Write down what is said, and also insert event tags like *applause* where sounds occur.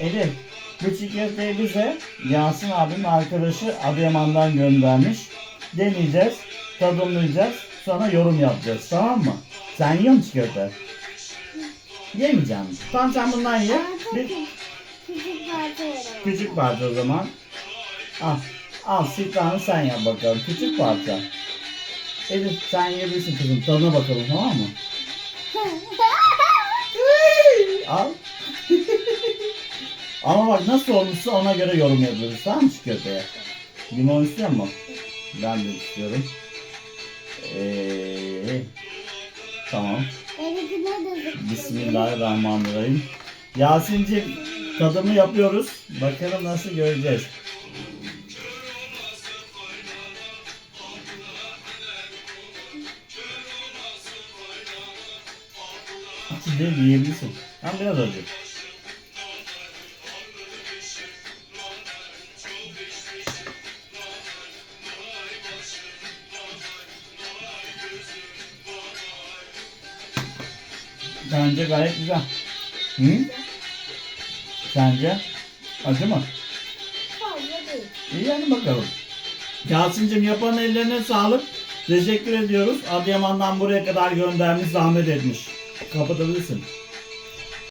Elif, bu çikolatayı bize Yasin abinin arkadaşı Adıyaman'dan göndermiş. Deneyeceğiz, tadımlayacağız, sonra yorum yapacağız tamam mı? Sen yiyor musun çikolata? Yemeyeceğim. Tamam sen bundan ye. Bir küçük. Küçük parça verelim. küçük parça o zaman. Al. Al sitranı sen yap bakalım. Küçük parça. Elif sen yiyebilirsin kızım. Tadına bakalım tamam mı? *laughs* Ama bak nasıl olmuşsa ona göre yorum yapıyoruz tamam mı çikolataya? Limon istiyor mu? Ben de istiyorum. Ee, tamam. Bismillahirrahmanirrahim. Yasin'cim tadımı yapıyoruz. Bakalım nasıl göreceğiz. İçinde yiyebilirsin. Ama biraz acı. Bence gayet güzel. Hı? Sence? Acı mı? Fazla değil. İyi yani bakalım. Yasin'cim yapan ellerine sağlık. Teşekkür ediyoruz. Adıyaman'dan buraya kadar göndermiş, zahmet etmiş. Kapatabilirsin.